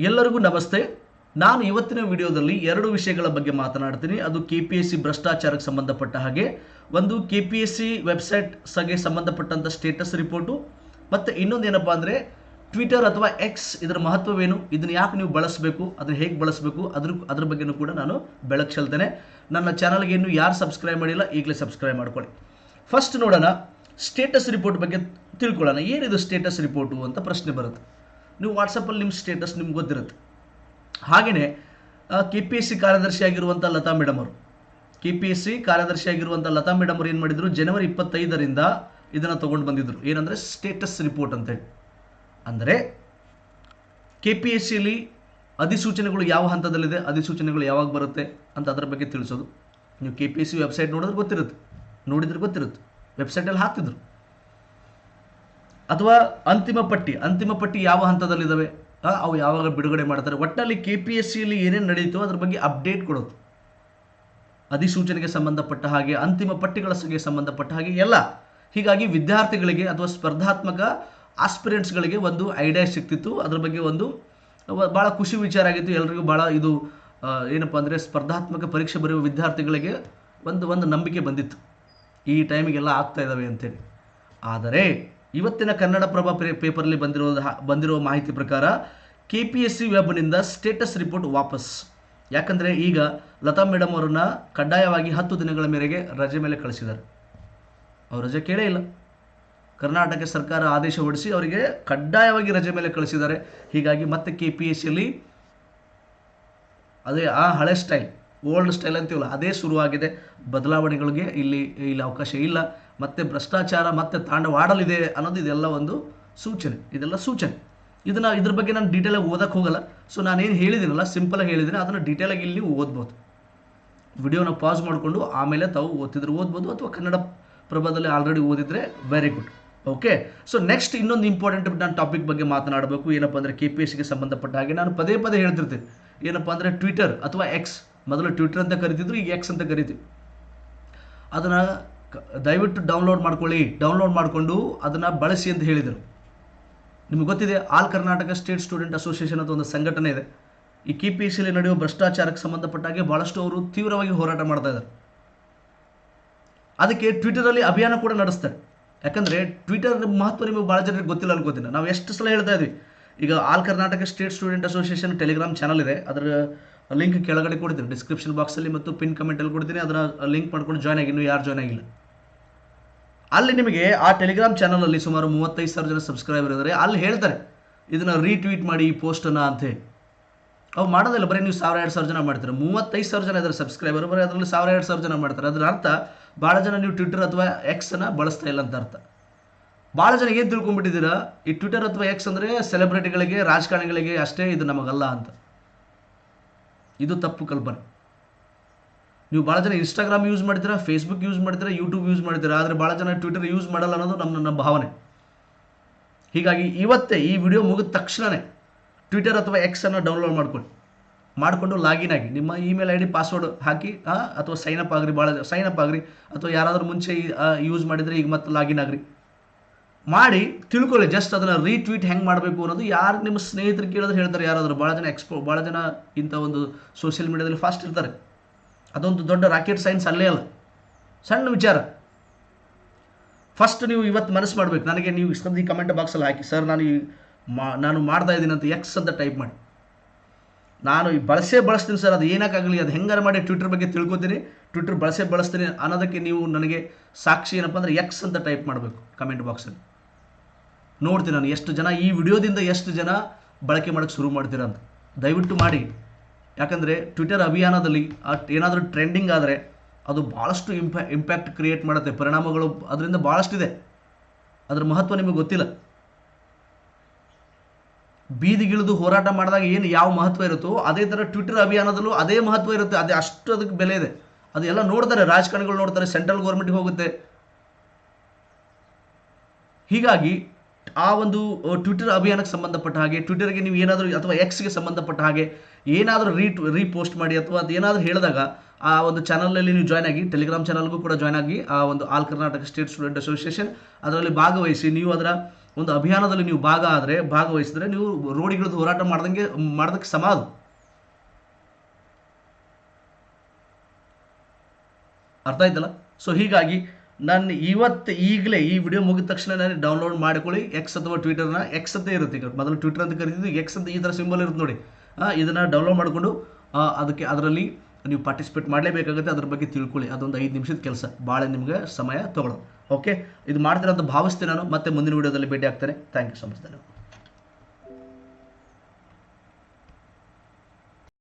ಎಲ್ಲರಿಗೂ ನಮಸ್ತೆ. ನಾನು ಇವತ್ತಿನ ವಿಡಿಯೋದಲ್ಲಿ ಎರಡು ವಿಷಯಗಳ ಬಗ್ಗೆ ಮಾತನಾಡ್ತೀನಿ. ಅದು ಕೆ ಪಿ ಎಸ್ ಸಿ ಭ್ರಷ್ಟಾಚಾರಕ್ಕೆ ಸಂಬಂಧಪಟ್ಟ ಹಾಗೆ, ಒಂದು K P S C website ಸಗೆ ಸಂಬಂಧಪಟ್ಟಂಥ ಸ್ಟೇಟಸ್ ರಿಪೋರ್ಟು ಮತ್ತು ಇನ್ನೊಂದು ಏನಪ್ಪ ಅಂದರೆ ಟ್ವಿಟರ್ ಅಥವಾ ಎಕ್ಸ್ ಇದರ ಮಹತ್ವವೇನು, ಇದನ್ನು ಯಾಕೆ ನೀವು ಬಳಸಬೇಕು, ಅದನ್ನು ಹೇಗೆ ಬಳಸಬೇಕು, ಅದ್ರ ಅದ್ರ ಬಗ್ಗೆನೂ ಕೂಡ ನಾನು ಬೆಳಕು ಚೆಲ್ತೇನೆ. ನನ್ನ ಚಾನಲ್ಗೆ ಇನ್ನೂ ಯಾರು ಸಬ್ಸ್ಕ್ರೈಬ್ ಮಾಡಿಲ್ಲ, ಈಗಲೇ ಸಬ್ಸ್ಕ್ರೈಬ್ ಮಾಡ್ಕೊಳ್ಳಿ. ಫಸ್ಟ್ ನೋಡೋಣ ಸ್ಟೇಟಸ್ ರಿಪೋರ್ಟ್ ಬಗ್ಗೆ ತಿಳ್ಕೊಳ್ಳೋಣ. ಏನಿದು ಸ್ಟೇಟಸ್ ರಿಪೋರ್ಟು ಅಂತ ಪ್ರಶ್ನೆ ಬರುತ್ತೆ. ನೀವು ವಾಟ್ಸಪ್ಪಲ್ಲಿ ನಿಮ್ಮ ಸ್ಟೇಟಸ್ ನಿಮ್ಗೆ ಗೊತ್ತಿರುತ್ತೆ. ಹಾಗೆಯೇ ಕೆ ಪಿ ಎಸ್ ಸಿ ಕಾರ್ಯದರ್ಶಿ ಆಗಿರುವಂಥ ಲತಾ ಮೇಡಮ್ ಅವರು. ಕೆ ಪಿ ಎಸ್ ಸಿ ಕಾರ್ಯದರ್ಶಿಯಾಗಿರುವಂಥ ಲತಾ ಮೇಡಮ್ ಅವರು ಏನು ಮಾಡಿದರು? ಜನವರಿ ಇಪ್ಪತ್ತೈದರಿಂದ ಇದನ್ನು ತೊಗೊಂಡು ಬಂದಿದ್ದರು ಏನಂದರೆ ಸ್ಟೇಟಸ್ ರಿಪೋರ್ಟ್ ಅಂತೇಳಿ ಅಂದರೆ ಕೆ ಪಿ ಎಸ್ ಸಿಯಲ್ಲಿ ಅಧಿಸೂಚನೆಗಳು ಯಾವ ಹಂತದಲ್ಲಿದೆ, ಅಧಿಸೂಚನೆಗಳು ಯಾವಾಗ ಬರುತ್ತೆ ಅಂತ ಅದರ ಬಗ್ಗೆ ತಿಳಿಸೋದು. ನೀವು K P S C website ನೋಡಿದ್ರೆ ಗೊತ್ತಿರುತ್ತೆ. ನೋಡಿದ್ರೆ ಗೊತ್ತಿರುತ್ತೆ. ವೆಬ್ಸೈಟಲ್ಲಿ ಹಾಕ್ತಿದ್ರು. ಅಥವಾ ಅಂತಿಮ ಪಟ್ಟಿ ಅಂತಿಮ ಪಟ್ಟಿ ಯಾವ ಹಂತದಲ್ಲಿದ್ದಾವೆ ಅವು ಯಾವಾಗ ಬಿಡುಗಡೆ ಮಾಡ್ತಾರೆ? ಒಟ್ಟಲ್ಲಿ ಕೆ ಪಿ ಎಸ್ ಸಿಯಲ್ಲಿ ಏನೇನು ನಡೀತೋ ಅದ್ರ ಬಗ್ಗೆ ಅಪ್ಡೇಟ್ ಕೊಡೋದು. ಅಧಿಸೂಚನೆಗೆ ಸಂಬಂಧಪಟ್ಟ ಹಾಗೆ, ಅಂತಿಮ ಪಟ್ಟಿಗಳ ಸಗೆ ಸಂಬಂಧಪಟ್ಟ ಹಾಗೆ ಎಲ್ಲ. ಹೀಗಾಗಿ ವಿದ್ಯಾರ್ಥಿಗಳಿಗೆ ಅಥವಾ ಸ್ಪರ್ಧಾತ್ಮಕ ಆಸ್ಪಿರೆಂಟ್ಸ್ಗಳಿಗೆ ಒಂದು ಐಡಿಯಾ ಸಿಕ್ತಿತ್ತು. ಅದ್ರ ಬಗ್ಗೆ ಒಂದು ಭಾಳ ಖುಷಿ ವಿಚಾರ ಆಗಿತ್ತು. ಎಲ್ರಿಗೂ ಭಾಳ ಇದು ಏನಪ್ಪ ಅಂದರೆ ಸ್ಪರ್ಧಾತ್ಮಕ ಪರೀಕ್ಷೆ ಬರೆಯುವ ವಿದ್ಯಾರ್ಥಿಗಳಿಗೆ ಒಂದು ಒಂದು ನಂಬಿಕೆ ಬಂದಿತ್ತು. ಈ ಟೈಮಿಗೆಲ್ಲ ಆಗ್ತಾ ಇದ್ದಾವೆ ಅಂತೇಳಿ. ಆದರೆ ಇವತ್ತಿನ ಕನ್ನಡಪ್ರಭ ಪೇಪರ್ಲಿ ಬಂದಿರುವ ಬಂದಿರುವ ಮಾಹಿತಿ ಪ್ರಕಾರ ಕೆ ಪಿ ಎಸ್ ಸಿ ವೆಬ್ನಿಂದ ಸ್ಟೇಟಸ್ ರಿಪೋರ್ಟ್ ವಾಪಸ್. ಯಾಕಂದರೆ ಈಗ ಲತಾ ಮೇಡಮ್ ಅವರನ್ನ ಕಡ್ಡಾಯವಾಗಿ ಹತ್ತು ದಿನಗಳ ಮೇರೆಗೆ ರಜೆ ಮೇಲೆ ಕಳಿಸಿದ್ದಾರೆ. ಅವ್ರು ರಜೆ ಕೇಳೇ ಇಲ್ಲ. ಕರ್ನಾಟಕ ಸರ್ಕಾರ ಆದೇಶ ಹೊರಡಿಸಿ ಅವರಿಗೆ ಕಡ್ಡಾಯವಾಗಿ ರಜೆ ಮೇಲೆ ಕಳಿಸಿದ್ದಾರೆ. ಹೀಗಾಗಿ ಮತ್ತೆ ಕೆ ಪಿ ಎಸ್ ಸಿಯಲ್ಲಿ ಅದೇ ಆ ಹಳೆ ಸ್ಟೈಲ್. ಓಲ್ಡ್ ಸ್ಟೈಲ್ ಅಂತೀವಲ್ಲ, ಅದೇ ಶುರುವಾಗಿದೆ. ಬದಲಾವಣೆಗಳಿಗೆ ಇಲ್ಲಿ ಇಲ್ಲಿ ಅವಕಾಶ ಇಲ್ಲ. ಮತ್ತೆ ಭ್ರಷ್ಟಾಚಾರ, ಮತ್ತೆ ತಾಂಡವಾಡಲಿದೆ ಅನ್ನೋದು ಇದೆಲ್ಲ ಒಂದು ಸೂಚನೆ. ಇದೆಲ್ಲ ಸೂಚನೆ. ಇದನ್ನು, ಇದ್ರ ಬಗ್ಗೆ ನಾನು ಡೀಟೇಲಾಗಿ ಓದಕ್ಕೆ ಹೋಗಲ್ಲ. ಸೊ ನಾನೇನು ಹೇಳಿದ್ದೀನಲ್ಲ ಸಿಂಪಲಾಗಿ ಹೇಳಿದ್ದೀನಿ ಅದನ್ನು ಡೀಟೇಲಾಗಿ ಇಲ್ಲಿ ಓದ್ಬೋದು. ವಿಡಿಯೋನ ಪಾಸ್ ಮಾಡಿಕೊಂಡು ಆಮೇಲೆ ತಾವು ಓದ್ತಿದ್ರೆ ಓದ್ಬೋದು, ಅಥವಾ ಕನ್ನಡ ಪ್ರಭಾದಲ್ಲಿ ಆಲ್ರೆಡಿ ಓದಿದರೆ very good okay so next ಇನ್ನೊಂದು ಇಂಪಾರ್ಟೆಂಟ್ ನಾನು ಟಾಪಿಕ್ ಬಗ್ಗೆ ಮಾತನಾಡಬೇಕು. ಏನಪ್ಪ ಅಂದರೆ ಕೆ ಪಿ ಎಸ್ ಸಿಗೆ ಸಂಬಂಧಪಟ್ಟ ಹಾಗೆ ನಾನು ಪದೇ ಪದೇ ಹೇಳ್ತಿರ್ತೀನಿ. ಏನಪ್ಪ ಅಂದರೆ ಟ್ವಿಟರ್ ಅಥವಾ ಎಕ್ಸ್ ಮೊದಲು ಟ್ವಿಟರ್ ಅಂತ ಕರಿತಿದ್ರು, ಈಗ ಎಕ್ಸ್ ಅಂತ ಕರಿತೀವಿ. ಅದನ್ನು ದಯವಿಟ್ಟು ಡೌನ್ಲೋಡ್ ಮಾಡ್ಕೊಳ್ಳಿ. ಡೌನ್ಲೋಡ್ ಮಾಡಿಕೊಂಡು ಅದನ್ನು ಬಳಸಿ ಅಂತ ಹೇಳಿದರು. ನಿಮ್ಗೆ ಗೊತ್ತಿದೆ, all Karnataka state student association ಅಂತ ಒಂದು ಸಂಘಟನೆ ಇದೆ. ಈ ಕೆ ಪಿ ಸಿಲಿ ನಡೆಯುವ ಭ್ರಷ್ಟಾಚಾರಕ್ಕೆ ಸಂಬಂಧಪಟ್ಟ ಹಾಗೆ ಭಾಳಷ್ಟು ಅವರು ತೀವ್ರವಾಗಿ ಹೋರಾಟ ಮಾಡ್ತಾ ಇದ್ದಾರೆ. ಅದಕ್ಕೆ ಟ್ವಿಟರಲ್ಲಿ ಅಭಿಯಾನ ಕೂಡ ನಡೆಸ್ತಾರೆ. ಯಾಕಂದರೆ ಟ್ವಿಟರ್ ಮಹತ್ವ ನಿಮಗೆ ಭಾಳ ಜನರಿಗೆ ಗೊತ್ತಿಲ್ಲ ಅನ್ಕೋತೀನಿ. ನಾವು ಎಷ್ಟು ಸಲ ಹೇಳ್ತಾ ಇದ್ವಿ, ಈಗ all Karnataka state student association Telegram channel ಇದೆ. ಅದರ ಲಿಂಕ್ ಕೆಳಗಡೆ ಕೊಡ್ತೀನಿ ಡಿಸ್ಕ್ರಿಪ್ಷನ್ ಬಾಕ್ಸಲ್ಲಿ ಮತ್ತು ಪಿನ್ ಕಮೆಂಟಲ್ಲಿ ಕೊಡ್ತೀನಿ ಅದರ ಲಿಂಕ್ ಮಾಡ್ಕೊಂಡು ಜಾಯ್ನ್ ಆಗಿ, ಇನ್ನೂ ಯಾರು ಜಾಯ್ನ್ ಆಗಿಲ್ಲ. ಅಲ್ಲಿ ನಿಮಗೆ ಆ ಟೆಲಿಗ್ರಾಮ್ ಚಾನಲಲ್ಲಿ ಸುಮಾರು ಮೂವತ್ತೈದು ಸಾವಿರ ಜನ ಸಬ್ಸ್ಕ್ರೈಬರ್ ಇದ್ದಾರೆ ಅಲ್ಲಿ ಹೇಳ್ತಾರೆ, ಇದನ್ನು ರೀಟ್ವೀಟ್ ಮಾಡಿ ಈ ಪೋಸ್ಟನ್ನು ಅಂತ ಅವು ಮಾಡೋದಿಲ್ಲ, ಬರೀ ನೀವು ಸಾವಿರ, ಎರಡು ಸಾವಿರ ಜನ ಮಾಡ್ತಾರೆ. ಮೂವತ್ತೈದು ಸಾವಿರ ಜನ ಇದ್ದಾರೆ ಸಬ್ಸ್ಕ್ರೈಬರ್ ಬರೀ ಅದರಲ್ಲಿ ಸಾವಿರ, ಎರಡು ಸಾವಿರ ಜನ ಮಾಡ್ತಾರೆ. ಅದರ ಅರ್ಥ, ಭಾಳ ಜನ ನೀವು ಟ್ವಿಟರ್ ಅಥವಾ ಎಕ್ಸನ್ನು ಬಳಸ್ತಾ ಇಲ್ಲ ಅಂತ ಅರ್ಥ. ಭಾಳ ಜನ ಏನು ತಿಳ್ಕೊಂಡ್ಬಿಟ್ಟಿದ್ದೀರಾ, ಈ ಟ್ವಿಟರ್ ಅಥವಾ ಎಕ್ಸ್ ಅಂದರೆ ಸೆಲೆಬ್ರಿಟಿಗಳಿಗೆ ರಾಜಕಾರಣಿಗಳಿಗೆ ಅಷ್ಟೇ ಇದು ನಮಗಲ್ಲ ಅಂತ. ಇದು ತಪ್ಪು ಕಲ್ಪನೆ. ನೀವು ಭಾಳ ಜನ ಇನ್ಸ್ಟಾಗ್ರಾಮ್ ಯೂಸ್ ಮಾಡ್ತೀರಾ ಫೇಸ್ಬುಕ್ ಯೂಸ್ ಮಾಡ್ತೀರಾ ಯೂಟ್ಯೂಬ್ ಯೂಸ್ ಮಾಡ್ತೀರಾ ಆದರೆ ಭಾಳ ಜನ ಟ್ವಿಟರ್ ಯೂಸ್ ಮಾಡಲ್ಲ ಅನ್ನೋದು ನಮ್ಮ ನನ್ನ ಭಾವನೆ. ಹೀಗಾಗಿ ಇವತ್ತೇ ಈ ವಿಡಿಯೋ ಮುಗಿದ ತಕ್ಷಣವೇ ಟ್ವಿಟರ್ ಅಥವಾ ಎಕ್ಸ್ ಅನ್ನು ಡೌನ್ಲೋಡ್ ಮಾಡ್ಕೊಳ್ಳಿ. ಮಾಡಿಕೊಂಡು ಲಾಗಿನ್ ಆಗಿ. ನಿಮ್ಮ ಇಮೇಲ್ ಐ ಡಿ ಪಾಸ್ವರ್ಡ್ ಹಾಕಿ ಅಥವಾ ಸೈನ್ ಅಪ್ ಆಗ್ರಿ, ಭಾಳ ಸೈನ್ ಅಪ್ ಆಗ್ರಿ, ಅಥವಾ ಯಾರಾದರೂ ಮುಂಚೆ ಯೂಸ್ ಮಾಡಿದರೆ ಈಗ ಮತ್ತೆ ಲಾಗಿನ್ ಆಗ್ರಿ. ಮಾಡಿ ತಿಳ್ಕೊಳ್ಳಿ ಜಸ್ಟ್ ಅದನ್ನು ರೀಟ್ವೀಟ್ ಹೆಂಗೆ ಮಾಡಬೇಕು ಅನ್ನೋದು ಯಾರು ನಿಮ್ಮ ಸ್ನೇಹಿತರು ಕೇಳಿದ್ರೆ ಹೇಳ್ತಾರೆ, ಯಾರಾದರೂ ಭಾಳ ಜನ ಎಕ್ಸ್ಪೋ ಭಾಳ ಜನ ಇಂಥ ಒಂದು ಸೋಷಿಯಲ್ ಮೀಡಿಯಾದಲ್ಲಿ ಫಾಸ್ಟ್ ಇರ್ತಾರೆ. ಅದೊಂದು ದೊಡ್ಡ ರಾಕೆಟ್ ಸೈನ್ಸ್ ಅಲ್ಲೇ ಅಲ್ಲ. ಸಣ್ಣ ವಿಚಾರ. ಫಸ್ಟ್ ನೀವು ಇವತ್ತು ಮನಸ್ಸು ಮಾಡಬೇಕು, ನನಗೆ ನೀವು ಇಷ್ಟೊಂದು ಈ ಕಮೆಂಟ್ ಬಾಕ್ಸಲ್ಲಿ ಹಾಕಿ, ಸರ್, ನಾನು ಈ ಮಾ, ನಾನು ಮಾಡ್ತಾ ಇದ್ದೀನಿ ಅಂತ ಎಕ್ಸ್ ಅಂತ ಟೈಪ್ ಮಾಡಿ. ನಾನು ಈ ಬಳಸೇ ಬಳಸ್ತೀನಿ ಸರ್, ಅದು ಏನಕ್ಕಾಗಲಿ ಅದು ಹೆಂಗಾರ ಮಾಡಿ ಟ್ವಿಟರ್ ಬಗ್ಗೆ ತಿಳ್ಕೊತೀನಿ. ಟ್ವಿಟರ್ ಬಳಸೇ ಬಳಸ್ತೀನಿ ಅನ್ನೋದಕ್ಕೆ ನೀವು ನನಗೆ ಸಾಕ್ಷಿ ಏನಪ್ಪ ಅಂದರೆ ಎಕ್ಸ್ ಅಂತ ಟೈಪ್ ಮಾಡಬೇಕು ಕಮೆಂಟ್ ಬಾಕ್ಸಲ್ಲಿ ನೋಡ್ತೀನಿ ನಾನು ಎಷ್ಟು ಜನ, ಈ ವಿಡಿಯೋದಿಂದ ಎಷ್ಟು ಜನ ಬಳಕೆ ಮಾಡೋಕ್ಕೆ ಶುರು ಮಾಡ್ತೀರಾ ಅಂತ. ದಯವಿಟ್ಟು ಮಾಡಿ. ಯಾಕಂದರೆ ಟ್ವಿಟರ್ ಅಭಿಯಾನದಲ್ಲಿ ಏನಾದರೂ ಟ್ರೆಂಡಿಂಗ್ ಆದರೆ ಅದು ಭಾಳಷ್ಟು ಇಂಪ್ಯಾ ಇಂಪ್ಯಾಕ್ಟ್ ಕ್ರಿಯೇಟ್ ಮಾಡುತ್ತೆ, ಪರಿಣಾಮಗಳು ಅದರಿಂದ ಭಾಳಷ್ಟಿದೆ ಅದರ ಮಹತ್ವ ನಿಮಗೆ ಗೊತ್ತಿಲ್ಲ. ಬೀದಿಗಿಳಿದು ಹೋರಾಟ ಮಾಡಿದಾಗ ಏನು ಯಾವ ಮಹತ್ವ ಇರುತ್ತೋ ಅದೇ ಥರ ಟ್ವಿಟರ್ ಅಭಿಯಾನದಲ್ಲೂ ಅದೇ ಮಹತ್ವ ಇರುತ್ತೆ, ಅದೇ ಅಷ್ಟು ಅದಕ್ಕೆ ಬೆಲೆ ಇದೆ. ಅದು ಎಲ್ಲ ನೋಡ್ತಾರೆ, ರಾಜಕಾರಣಿಗಳು ನೋಡ್ತಾರೆ ಸೆಂಟ್ರಲ್ ಗೌರ್ಮೆಂಟ್ಗೆ ಹೋಗುತ್ತೆ. ಹೀಗಾಗಿ ಆ ಒಂದು ಟ್ವಿಟರ್ ಅಭಿಯಾನಕ್ಕೆ ಸಂಬಂಧಪಟ್ಟ ಹಾಗೆ ಟ್ವಿಟರ್ಗೆ ನೀವು ಏನಾದರೂ, ಅಥವಾ ಎಕ್ಸ್ಗೆ ಸಂಬಂಧಪಟ್ಟ ಹಾಗೆ ಏನಾದರೂ ರೀ, ರೀಪೋಸ್ಟ್ ಮಾಡಿ ಅಥವಾ ಅದು ಏನಾದರೂ ಹೇಳಿದಾಗ ಆ ಒಂದು ಚಾನಲಲ್ಲಿ ನೀವು ಜಾಯ್ನ್ ಆಗಿ ಟೆಲಿಗ್ರಾಮ್ ಚಾನಲ್ಗೂ ಕೂಡ ಜಾಯ್ನ್ ಆಗಿ ಆ ಒಂದು all Karnataka state student association ಅದರಲ್ಲಿ ಭಾಗವಹಿಸಿ, ನೀವು ಅದರ ಒಂದು ಅಭಿಯಾನದಲ್ಲಿ ನೀವು ಭಾಗ ಆದರೆ ಭಾಗವಹಿಸಿದ್ರೆ ನೀವು ರೋಡಿಗಿಳಿದು ಹೋರಾಟ ಮಾಡ್ದಂಗೆ, ಮಾಡೋದಕ್ಕೆ ಸಮಾಧ ಅರ್ಥ ಆಯ್ತಲ್ಲ? ಸೊ ಹೀಗಾಗಿ ನಾನು ಇವತ್ತು ಈಗಲೇ ಈ ವಿಡಿಯೋ ಮುಗಿದ ತಕ್ಷಣ ನಾನು ಡೌನ್ಲೋಡ್ ಮಾಡ್ಕೊಳ್ಳಿ. ಎಕ್ಸ್ ಅಥವಾ ಟ್ವಿಟರ್ನ ಎಕ್ಸ್ ಅಂತ ಇರುತ್ತೆ ಈಗ. ಮೊದಲು ಟ್ವಿಟರ್ ಅಂತ ಕರೀತಿದ್ದು ಎಕ್ಸ್ ಅಂತ ಈ ಥರ ಸಿಂಬಲ್ ಇರುತ್ತೆ ನೋಡಿ. ಇದನ್ನು ಇದನ್ನ ಡೌನ್ಲೋಡ್ ಮಾಡಿಕೊಂಡು ಅದಕ್ಕೆ ಅದರಲ್ಲಿ ನೀವು ಪಾರ್ಟಿಸಿಪೇಟ್ ಮಾಡಲೇಬೇಕಾಗುತ್ತೆ. ಅದ್ರ ಬಗ್ಗೆ ತಿಳ್ಕೊಳ್ಳಿ. ಅದೊಂದು ಐದು ನಿಮಿಷದ ಕೆಲಸ. ಭಾಳ ನಿಮಗೆ ಸಮಯ ತೊಗೊಳ್ಳೋದು ಓಕೆ ಇದು ಮಾಡ್ತೀರ ಅಂತ ಭಾವಿಸ್ತೀನಿ ನಾನು. ಮತ್ತೆ ಮುಂದಿನ ವಿಡಿಯೋದಲ್ಲಿ ಭೇಟಿ ಆಗ್ತಾರೆ ಥ್ಯಾಂಕ್ ಯು ಸೊ ಮಚ್ ಧನ್ಯವಾದ.